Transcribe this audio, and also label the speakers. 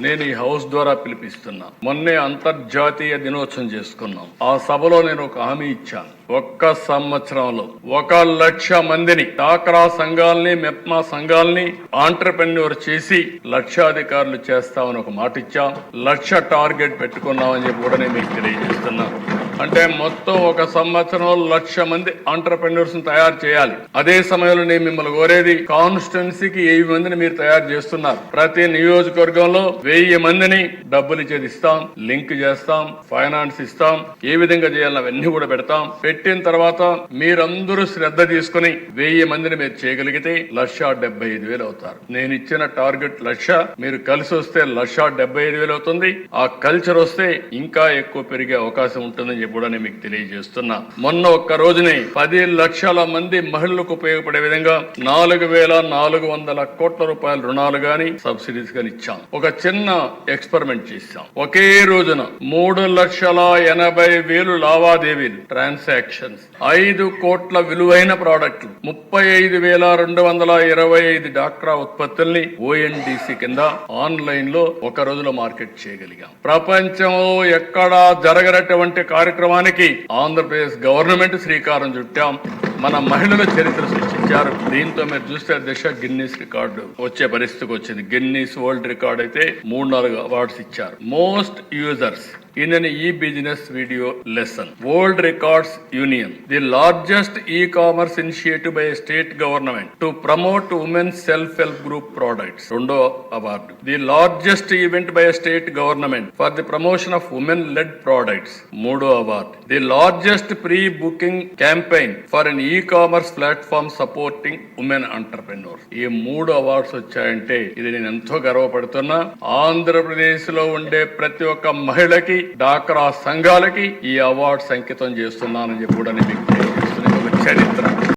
Speaker 1: నేను ఈ హౌస్ ద్వారా పిలిపిస్తున్నా. మొన్నే అంతర్జాతీయ దినోత్సవం చేసుకున్నాం. ఆ సభలో నేను ఒక హామీ ఇచ్చాను. ఒక్క సంవత్సరంలో ఒక లక్ష మందిని డాక్రా సంఘాలని మెప్మా సంఘాలని ఆంటర్ప్రెన్యూర్ చేసి లక్షాధికారులు చేస్తామని ఒక మాట ఇచ్చాం. లక్ష టార్గెట్ పెట్టుకున్నామని చెప్పి కూడా నేను మీకు తెలియజేస్తున్నాను అంటే మొత్తం ఒక సంవత్సరం లక్ష మంది ఆంటర్ప్రెన్యూర్స్ తయారు చేయాలి. అదే సమయంలో నేను మిమ్మల్ని కోరేది కాన్స్టిట్యున్సీకి వెయ్యి మందిని మీరు తయారు చేస్తున్నారు? ప్రతి నియోజకవర్గంలో వెయ్యి మందిని డబ్బులు ఇచ్చేది ఇస్తాం లింక్ చేస్తాం ఫైనాన్స్ ఇస్తాం ఏ విధంగా చేయాలని అవన్నీ కూడా పెడతాం. పెట్టిన తర్వాత మీరందరూ శ్రద్ధ తీసుకుని వెయ్యి మందిని మీరు చేయగలిగితే లక్ష డెబ్బై ఐదు వేలు అవుతారు. నేను ఇచ్చిన టార్గెట్ లక్ష మీరు కలిసి వస్తే లక్ష డెబ్బై ఐదు వేలు అవుతుంది. ఆ కల్చర్ వస్తే ఇంకా ఎక్కువ పెరిగే అవకాశం ఉంటుందని చెప్పి కూడా నేను మీకు తెలియజేస్తున్నా. మొన్న ఒక్క రోజుని పది లక్షల మంది మహిళలకు ఉపయోగపడే విధంగా నాలుగు వేల నాలుగు వందల కోట్ల రూపాయల రుణాలు గాని సబ్సిడీస్ గాని ఇచ్చాం. ఒక చిన్న ఎక్స్పెరిమెంట్ చేశాం. ఒకే రోజున మూడు లక్షల ఎనభై వేలు లావాదేవీలు ట్రాన్సాక్షన్స్ ఐదు కోట్ల విలువైన ప్రోడక్ట్లు ముప్పై ఐదు వేల రెండు వందల ఇరవై ఐదు డాక్రా ఉత్పత్తుల్ని ఓఎన్డిసి కింద ఆన్లైన్లో ఒక రోజులో మార్కెట్ చేయగలిగాం. ప్రపంచంలో ఎక్కడా జరగనటువంటి కార్యక్రమం కార్యక్రమానికి ఆంధ్రప్రదేశ్ గవర్నమెంట్ శ్రీకారం చుట్టాం. మన మహిళల చరిత్ర సృష్టి. సృష్టించారు దీంతో మీరు చూస్తే దిశ గిన్నీస్ రికార్డు వచ్చే పరిస్థితికి వచ్చింది. గిన్నీస్ వరల్డ్ రికార్డ్ అయితే మూడు నాలుగు అవార్డ్స్ ఇచ్చారు. Most users in an e business video lesson world records union the largest e commerce initiative by state government to promote women self help group products రెండో award the largest event by state government for the promotion of women led products మూడో award the largest pre booking campaign for an e commerce platform supporting women entrepreneur ఈ మూడు awards వచ్చాయంటే ఇది నేను ఎంతో గర్వపడుతున్నా. ఆంధ్రప్రదేశ్లో ఉండే ప్రతి ఒక్క మహిళకి డాక్రా సంఘాలకి ఈ అవార్డ్స్ అంకితం చేస్తున్నానని చెప్పి కూడా నేను మీకు చరిత్ర.